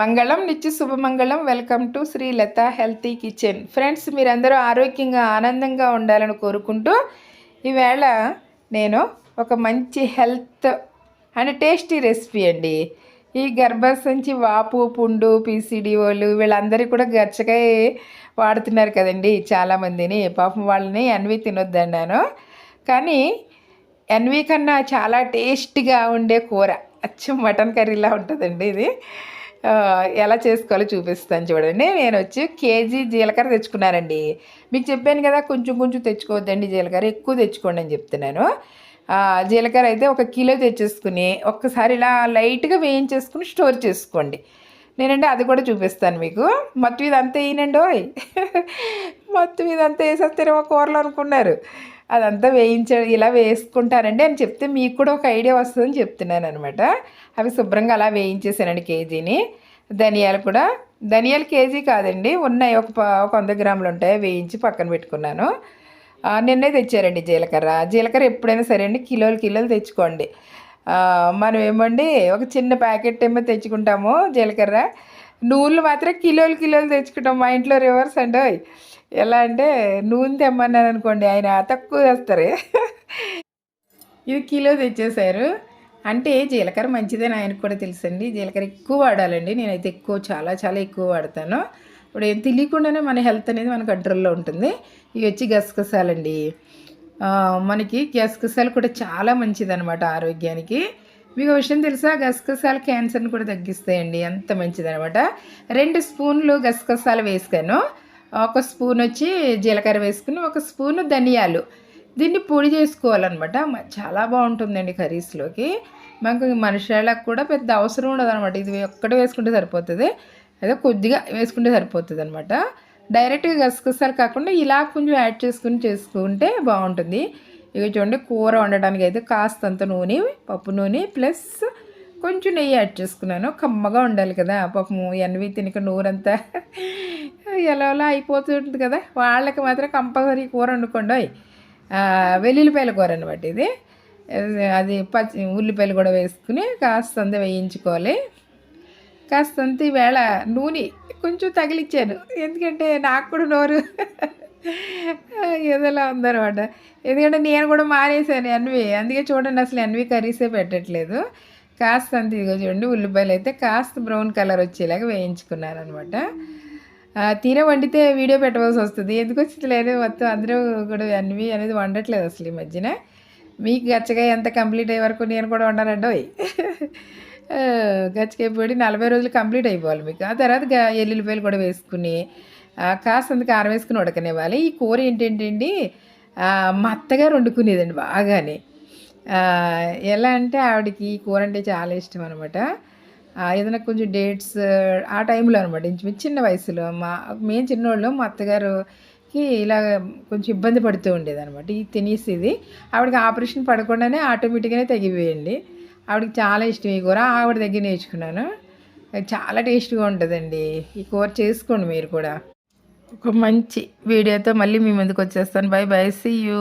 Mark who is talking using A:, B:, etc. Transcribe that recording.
A: మంగళం నిత్య శుభమంగళం. Welcome to Shri Latha healthy kitchen. Friends మీరందరూ ఆరోగ్యంగా ఆనందంగా ఉండాలని కోరుకుంటూ ఈవేళ నేను ఒక మంచి హెల్త్ అండ్ టేస్టీ రెసిపీ అండి. ఈ గర్భసంచి వాపు పుండు పీసీడీఓలు వీళ్ళందరికీ కూడా గచ్చకాయ వాడుతున్నారు కదండి చాలామందిని. పాపం వాళ్ళని ఎన్వి తినొద్దన్నాను. కానీ ఎన్వి కన్నా చాలా టేస్ట్గా ఉండే కూర. అచ్చం మటన్ కర్రీలా ఉంటుందండి ఇది. ఎలా చేసుకోవాలో చూపిస్తాను చూడండి. నేను వచ్చి కేజీ జీలకర్ర తెచ్చుకున్నానండి. మీకు చెప్పాను కదా కొంచెం కొంచెం తెచ్చుకోవద్దండి జీలకర్ర ఎక్కువ తెచ్చుకోండి అని చెప్తున్నాను. జీలకర్ర అయితే ఒక కిలో తెచ్చేసుకుని ఒక్కసారి ఇలా లైట్గా వేయించేసుకుని స్టోర్ చేసుకోండి. నేనండి అది కూడా చూపిస్తాను మీకు. మొత్తం ఇదంతా వేయనండి ఓయ్. మొత్తం ఇదంతా వేసేస్తారేమో కూరలు అనుకున్నారు. అదంతా వేయించ ఇలా వేసుకుంటానండి అని చెప్తే మీకు కూడా ఒక ఐడియా వస్తుందని చెప్తున్నాను అనమాట అవి శుభ్రంగా అలా వేయించేసానండి కేజీని. ధనియాలు కూడా ధనియాలు కేజీ కాదండి ఉన్నాయి. ఒక ప- ఒక వంద గ్రాములు ఉంటాయి. వేయించి పక్కన పెట్టుకున్నాను. నిన్నే తెచ్చారండి జీలకర్ర. జీలకర్ర ఎప్పుడైనా సరే అండి కిలోలు కిలోలు తెచ్చుకోండి. మనం ఏమండి ఒక చిన్న ప్యాకెట్ ఏమో తెచ్చుకుంటాము జీలకర్ర. నూనెలు మాత్రం కిలోలు కిలోలు తెచ్చుకుంటాం మా ఇంట్లో రివర్స్ అండి ఎలా అంటే నూనె తెమ్మన్నాను అనుకోండి ఆయన తక్కువ వేస్తారు ఇది కిలో తెచ్చేసారు అంటే జీలకర్ర మంచిదని ఆయనకు కూడా తెలుసండి. జీలకర్ర ఎక్కువ వాడాలండి. నేనైతే ఎక్కువ చాలా చాలా ఎక్కువ వాడతాను. ఇప్పుడు ఏం తెలియకుండానే మన హెల్త్ అనేది మన కంట్రోల్లో ఉంటుంది. ఇవి వచ్చి గసగసాలండి. మనకి గసగసాలు కూడా చాలా మంచిదనమాట ఆరోగ్యానికి. మీకు విషయం తెలుసా? గసగసాలు క్యాన్సర్ని కూడా తగ్గిస్తాయండి. అంత మంచిదనమాట రెండు స్పూన్లు గసగసాలు వేసాను ఒక స్పూన్ వచ్చి జీలకర్ర వేసుకుని ఒక స్పూన్ ధనియాలు. దీన్ని పొడి చేసుకోవాలన్నమాట. చాలా బాగుంటుందండి కర్రీస్లోకి. మనకు మనుషులకు కూడా పెద్ద అవసరం ఉండదు అనమాట ఇది ఒక్కటే వేసుకుంటే సరిపోతుంది. అదే కొద్దిగా వేసుకుంటే సరిపోతుంది అనమాట డైరెక్ట్గా గసగసాలు కాకుండా ఇలా కొంచెం యాడ్ చేసుకుని చేసుకుంటే బాగుంటుంది. ఇక చూడండి కూర వండడానికి అయితే కాస్తంత నూనె పప్పు నూనె ప్లస్ కొంచెం నెయ్యి యాడ్ చేసుకున్నాను. కమ్మగా ఉండాలి కదా. పాపం ఎన్వి తినక నూరంతా ఎలా ఎలా అయిపోతుంటుంది కదా వాళ్ళకి మాత్రం కంపల్సరీ కూర వండుకోండి. వెల్లుల్లిపాయల కూర అనమాట ఇది. అది పచ్చి ఉల్లిపాయలు కూడా వేసుకుని కాస్తంత వేయించుకోవాలి. కాస్తంత ఈవేళ నూనె కొంచెం తగిలిచ్చాను. ఎందుకంటే నాకు కూడా నోరు ఏదోలా ఉందన్నమాట. ఎందుకంటే నేను కూడా మానేశాను ఎన్వి. అందుకే చూడండి అసలు ఎన్వి కర్రీసే పెట్టట్లేదు. కాస్తంత ఇదిగో చూడండి ఉల్లిపాయలు అయితే కాస్త బ్రౌన్ కలర్ వచ్చేలాగా వేయించుకున్నాను అనమాట తీరా వండితే వీడియో పెట్టవలసి వస్తుంది. ఎందుకు వచ్చింది లేదు? మొత్తం అందరూ కూడా అన్వి అనేది వండట్లేదు అసలు ఈ మధ్యన. మీకు గచ్చగా ఎంత కంప్లీట్ అయ్యే వరకు నేను కూడా వండానండి గచ్చకాయ పొడి నలభై రోజులు కంప్లీట్ అయిపోవాలి మీకు. ఆ తర్వాత ఎల్లుల్లిపాయలు కూడా వేసుకుని కాస్తంత కారం వేసుకుని ఉడకనివ్వాలి. ఈ కూర ఏంటంటండి మత్తగా మా అత్తగారు వండుకునేదండి బాగానే. ఎలా అంటే ఆవిడకి ఈ కూర అంటే చాలా ఇష్టం అనమాట ఏదైనా కొంచెం డేట్స్ ఆ టైంలో అనమాట ఇంచుమించు చిన్న వయసులో మా మేము చిన్నోళ్ళు మా అత్తగారుకి ఇలా కొంచెం ఇబ్బంది పడుతూ ఉండేదనమాట ఇది తినేసేది. ఆవిడకి ఆపరేషన్ పడకుండానే ఆటోమేటిక్గానే తగ్గిపోయండి ఆవిడకి చాలా ఇష్టం. ఈ కూర ఆవిడ దగ్గర నేర్చుకున్నాను. చాలా టేస్ట్గా ఉంటుందండి. ఈ కూర చేసుకోండి మీరు కూడా. ఒక మంచి వీడియోతో మళ్ళీ మీ ముందుకు వచ్చేస్తాను. By bye see you